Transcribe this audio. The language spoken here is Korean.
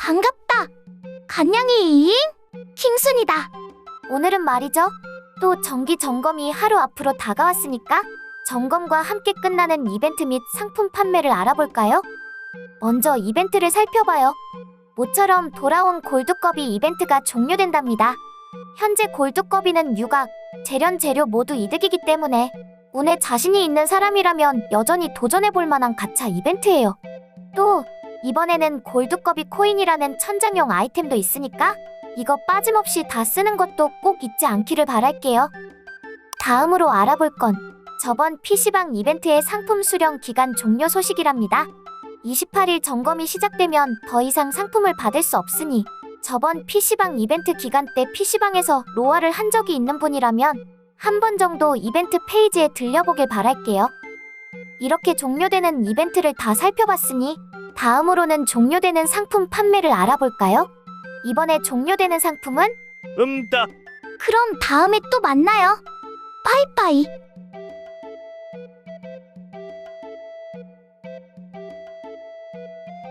반갑다. 간냥이잉? 킹순이다. 오늘은 말이죠. 또 정기 점검이 하루 앞으로 다가왔으니까 점검과 함께 끝나는 이벤트 및 상품 판매를 알아볼까요? 먼저 이벤트를 살펴봐요. 모처럼 돌아온 골드꺼비 이벤트가 종료된답니다. 현재 골드꺼비는 유각, 재련 재료 모두 이득이기 때문에 운에 자신이 있는 사람이라면 여전히 도전해볼 만한 가차 이벤트예요. 또 이번에는 골드꺼비 코인이라는 천장용 아이템도 있으니까 이거 빠짐없이 다 쓰는 것도 꼭 잊지 않기를 바랄게요. 다음으로 알아볼 건 저번 PC방 이벤트의 상품 수령 기간 종료 소식이랍니다. 28일 점검이 시작되면 더 이상 상품을 받을 수 없으니 저번 PC방 이벤트 기간 때 PC방에서 로아를 한 적이 있는 분이라면 한 번 정도 이벤트 페이지에 들려보길 바랄게요. 이렇게 종료되는 이벤트를 다 살펴봤으니 다음으로는 종료되는 상품 판매를 알아볼까요? 이번에 종료되는 상품은? 음딱 그럼 다음에 또 만나요. 빠이빠이.